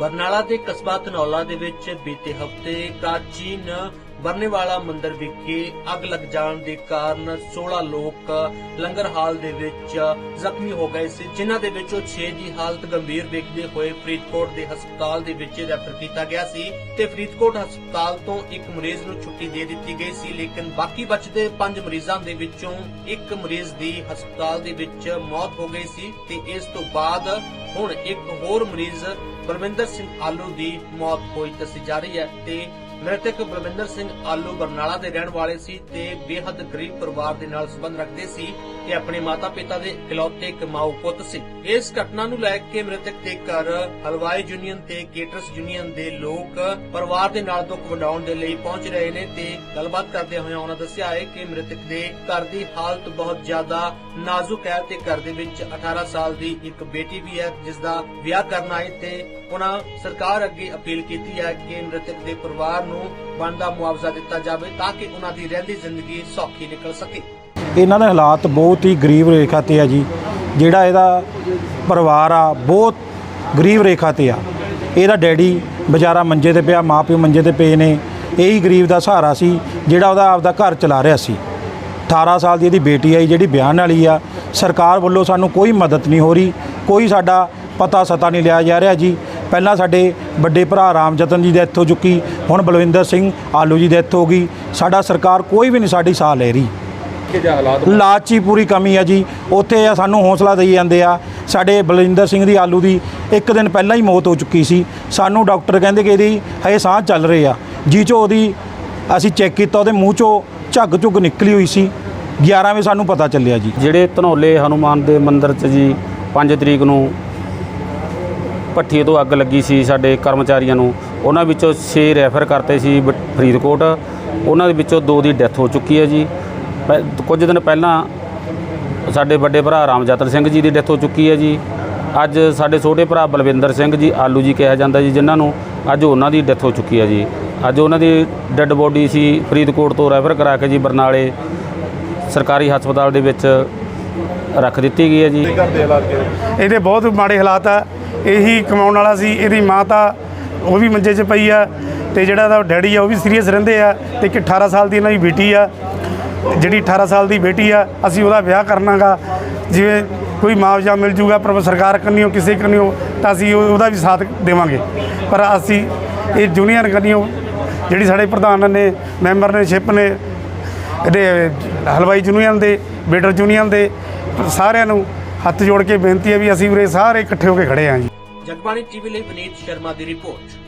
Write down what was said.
ਬਰਨਾਲਾ ਦੇ ਕਸਬਾ ਧਨੌਲਾ ਦੇ ਵਿੱਚ ਬੀਤੇ ਹਫ਼ਤੇ ਪ੍ਰਾਚੀਨ ਬਰਨੇਵਾਲਾ ਮੰਦਿਰ ਵਿਖੇ ਅੱਗ ਲੱਗ ਜਾਣ ਦੇ ਕਾਰਨ 16 ਲੋਕ ਲੰਗਰ ਹਾਲ ਦੇ ਵਿੱਚ ਜ਼ਖਮੀ ਹੋ ਗਏ ਸੀ, ਜਿਨ੍ਹਾਂ ਦੇ ਵਿੱਚੋਂ 6 ਦੀ ਹਾਲਤ ਗੰਭੀਰ ਵੇਖਦੇ ਹੋਏ ਫਰੀਦਕੋਟ ਦੇ ਹਸਪਤਾਲ ਦੇ ਵਿੱਚ ਰੈਫਰ ਕੀਤਾ ਗਿਆ ਸੀ ਤੇ ਫਰੀਦਕੋਟ ਹਸਪਤਾਲ ਤੋਂ ਇੱਕ ਮਰੀਜ਼ ਨੂੰ ਛੁੱਟੀ ਦੇ ਦਿੱਤੀ ਗਈ ਸੀ, ਲੇਕਿਨ ਬਾਕੀ ਬਚਦੇ 5 ਮਰੀਜ਼ਾਂ ਦੇ ਵਿੱਚੋਂ ਇੱਕ ਮਰੀਜ਼ ਦੀ ਹਸਪਤਾਲ ਦੇ ਵਿੱਚ ਮੌਤ ਹੋ ਗਈ ਸੀ ਤੇ ਇਸ ਤੋਂ ਬਾਅਦ ਹੁਣ ਇੱਕ ਹੋਰ ਮਰੀਜ਼ ਬਲਵਿੰਦਰ ਸਿੰਘ ਆਲੂ ਦੀ ਮੌਤ ਹੋਈ ਦੱਸੀ ਜਾ ਰਹੀ ਹੈ ਤੇ ਮ੍ਰਿਤਕ ਬਲਵਿੰਦਰ ਸਿੰਘ ਆਲੂ ਬਰਨਾਲਾ ਦੇ ਰਹਿਣ ਵਾਲੇ ਸੀ ਤੇ ਬੇਹੱਦ ਗਰੀਬ ਪਰਿਵਾਰ ਦੇ ਨਾਲ ਸੰਬੰਧ ਰੱਖਦੇ ਸੀ। ਤੇ ਆਪਣੇ ਮਾਤਾ-ਪਿਤਾ ਦੇ ਇਕਲੌਤੇ ਕਮਾਊ ਪੁੱਤ ਸੀ। ਇਸ ਘਟਨਾ ਨੂੰ ਲੈ ਕੇ ਮ੍ਰਿਤਕ ਦੇ ਘਰ ਹਲਵਾਈ ਯੂਨੀਅਨ ਤੇ ਕੇਟਰਸ ਯੂਨੀਅਨ ਦੇ ਲੋਕ ਪਰਿਵਾਰ ਦੇ ਨਾਲ ਦੁੱਖ ਵੰਡਾਉਣ ਦੇ ਲਈ ਪਹੁੰਚ ਰਹੇ ਨੇ ਤੇ ਗੱਲਬਾਤ ਕਰਦੇ ਹੋਏ ਉਹਨਾਂ ਦੱਸਿਆ ਹੈ ਕਿ ਮ੍ਰਿਤਕ ਦੇ ਘਰ ਦੀ ਹਾਲਤ ਬਹੁਤ ਜ਼ਿਆਦਾ ਨਾਜ਼ੁਕ ਹੈ ਤੇ ਘਰ ਦੇ ਵਿੱਚ 18 ਸਾਲ ਦੀ ਇੱਕ ਬੇਟੀ ਵੀ ਹੈ, ਜਿਸ ਦਾ ਵਿਆਹ ਕਰਨਾ ਹੈ ਤੇ ਉਹਨਾਂ ਸਰਕਾਰ ਅੱਗੇ ਅਪੀਲ ਕੀਤੀ ਹੈ ਕਿ ਮ੍ਰਿਤਕ ਦੇ ਪਰਿਵਾਰ ਨੂੰ ਬਣਦਾ ਮੁਆਵਜ਼ਾ ਦਿੱਤਾ ਜਾਵੇ ਤਾਂ ਕਿ ਉਹਨਾਂ ਦੀ ਰਹਿੰਦੀ ਜ਼ਿੰਦਗੀ ਸੌਖੀ ਨਿਕਲ ਸਕੇ। ਇਹਨਾਂ ਦੇ ਹਾਲਾਤ ਬਹੁਤ ਹੀ ਗਰੀਬ ਰੇਖਾ ਤੇ ਆ ਜੀ। ਜਿਹੜਾ ਇਹਦਾ ਪਰਿਵਾਰ ਆ, ਬਹੁਤ ਗਰੀਬ ਰੇਖਾ ਤੇ ਆ। ਇਹਦਾ ਡੈਡੀ ਵਿਚਾਰਾ ਮੰਜੇ ਤੇ ਪਿਆ ਮਾਪਿਓ ਮੰਜੇ ਤੇ ਪਏ ਨੇ। ਇਹੀ ਗਰੀਬ ਦਾ ਸਹਾਰਾ ਸੀ, ਜਿਹੜਾ ਉਹਦਾ ਆਪਦਾ ਘਰ ਚਲਾ ਰਿਹਾ ਸੀ। 18 ਸਾਲ ਦੀ ਇਹਦੀ ਬੇਟੀ ਆਈ, ਜਿਹੜੀ ਬਿਆਨ ਵਾਲੀ ਆ। ਸਰਕਾਰ ਵੱਲੋਂ ਸਾਨੂੰ ਕੋਈ ਮਦਦ ਨਹੀਂ ਹੋ ਰਹੀ, ਕੋਈ ਸਾਡਾ ਪਤਾ ਸਤਾ ਨਹੀਂ ਲਿਆ ਜਾ ਰਿਹਾ ਜੀ। ਪਹਿਲਾਂ ਸਾਡੇ ਵੱਡੇ ਭਰਾ ਰਾਮਜਤਨ ਜੀ ਡੈਥ ਹੋ ਚੁੱਕੀ, ਹੁਣ ਬਲਵਿੰਦਰ ਸਿੰਘ ਆਲੂ ਜੀ ਡੈਥ ਹੋ ਗਈ। ਸਾਡਾ ਸਰਕਾਰ ਕੋਈ ਵੀ ਨਹੀਂ ਸਾਡੀ ਸਾਹ ਲੈ ਰਹੀ। ਕਿ ਜਾਂ ਹਾਲਾਤ ਲਾਚੀ ਪੂਰੀ ਕਮੀ ਆ ਜੀ। ਉੱਥੇ ਆ ਸਾਨੂੰ ਹੌਸਲਾ ਦੇਈ ਜਾਂਦੇ ਆ। ਸਾਡੇ ਬਲਵਿੰਦਰ ਸਿੰਘ ਦੀ ਆਲੂ ਦੀ ਇੱਕ ਦਿਨ ਪਹਿਲਾਂ ਹੀ ਮੌਤ ਹੋ ਚੁੱਕੀ ਸੀ। ਸਾਨੂੰ ਡਾਕਟਰ ਕਹਿੰਦੇ ਕਿ ਇਹਦੀ ਹਜੇ ਸਾਹ ਚੱਲ ਰਹੇ ਆ। ਜੀ ਚੋ ਉਹਦੀ ਅਸੀਂ ਚੈੱਕ ਕੀਤਾ ਉਹਦੇ ਮੂੰਹ ਚੋਂ ਝੱਗ ਝੁੱਗ ਨਿਕਲੀ ਹੋਈ ਸੀ। 11 ਵਜੇ ਸਾਨੂੰ ਪਤਾ ਚੱਲਿਆ ਜੀ। ਜਿਹੜੇ ਧਨੌਲੇ ਹਨੂਮਾਨ ਦੇ ਮੰਦਿਰ 'ਚ ਜੀ 5 ਤਰੀਕ ਨੂੰ ਭੱਠੀ ਤੋਂ ਅੱਗ ਲੱਗੀ ਸੀ ਸਾਡੇ ਕਰਮਚਾਰੀਆਂ ਨੂੰ ਉਹਨਾਂ ਵਿੱਚੋਂ 6 ਰੈਫਰ ਕਰਤੇ ਸੀ ਬ- ਫਰੀਦਕੋਟ। ਉਹਨਾਂ ਦੇ ਵਿੱਚੋਂ 2 ਦੀ ਡੈਥ ਹੋ ਚੁੱਕੀ ਹੈ ਜੀ। ਪਹਿ- ਕੁਝ ਦਿਨ ਪਹਿਲਾਂ ਸਾਡੇ ਵੱਡੇ ਭਰਾ ਰਾਮਜਤਨ ਸਿੰਘ ਜੀ ਦੀ ਡੈਥ ਹੋ ਚੁੱਕੀ ਹੈ ਜੀ। ਅੱਜ ਸਾਡੇ ਛੋਟੇ ਭਰਾ ਬਲਵਿੰਦਰ ਸਿੰਘ ਜੀ ਆਲੂ ਜੀ ਕਿਹਾ ਜਾਂਦਾ ਜੀ ਜਿਨ੍ਹਾਂ ਨੂੰ ਅੱਜ ਉਹਨਾਂ ਦੀ ਡੈਥ ਹੋ ਚੁੱਕੀ ਹੈ ਜੀ। ਅੱਜ ਉਹਨਾਂ ਦੀ ਡੈੱਡ ਬੋਡੀ ਸੀ ਫਰੀਦਕੋਟ ਤੋਂ ਰੈਫਰ ਕਰਾ ਕੇ ਜੀ ਬਰਨਾਲੇ ਸਰਕਾਰੀ ਹਸਪਤਾਲ ਦੇ ਵਿੱਚ ਰੱਖ ਦਿੱਤੀ ਗਈ ਹੈ ਜੀ। ਇਹਦੇ ਬਹੁਤ ਮਾੜੇ ਹਾਲਾਤ ਆ। ਇਹੀ ਕਮਾਉਣ ਵਾਲਾ ਸੀ ਇਹਦੀ ਮਾਂ ਤਾਂ ਉਹ ਵੀ ਮੰਜੇ 'ਚ ਪਈ ਆ ਤੇ ਜਿਹੜਾ ਇਹਦਾ ਡੈਡੀ ਆ ਉਹ ਵੀ ਸੀਰੀਅਸ ਰਹਿੰਦੇ ਆ ਤੇ ਇੱਕ 18 ਸਾਲ ਦੀ ਇਹਨਾਂ ਦੀ ਬੇਟੀ ਆ। ਜਿਹੜੀ 18 ਸਾਲ ਦੀ ਬੇਟੀ ਆ, ਅਸੀਂ ਉਹਦਾ ਵਿਆਹ ਕਰਨਾਗਾ। ਜਿਵੇਂ ਕੋਈ ਮੁਆਵਜ਼ਾ ਮਿਲ ਜੂਗਾ, ਪਰ ਸਰਕਾਰ ਕੰਨਿਓ ਕਿਸੇ ਕੰਨਿਓ ਤਾਂ ਅਸੀਂ ਉਹਦਾ ਵੀ ਸਾਥ ਦੇਵਾਂਗੇ। ਪਰ ਅਸੀਂ ਇਹ ਜੂਨੀਅਰ ਕੰਨਿਓ ਜਿਹੜੀ ਸਾਡੇ ਪ੍ਰਧਾਨ ਨੇ, ਮੈਂਬਰ ਨੇ, ਸ਼ਿਪ ਨੇ, ਇਹਦੇ, ਹਲਵਾਈ ਯੂਨੀਅਨ ਦੇ ਬੇਟਰ ਯੂਨੀਅਨ ਦੇ, ਸਾਰਿਆਂ ਨੂੰ ਹੱਥ ਜੋੜ ਕੇ ਬੇਨਤੀ ਹੈ ਵੀ ਅਸੀਂ ਉਰੇ ਸਾਰੇ ਇਕੱਠੇ ਹੋ ਕੇ ਖੜੇ ਹਾਂ ਜੀ। ਜਗਬਾਣੀ ਟੀਵੀ ਲਈ ਵਿਨੀਤ ਸ਼ਰਮਾ ਦੀ ਰਿਪੋਰਟ।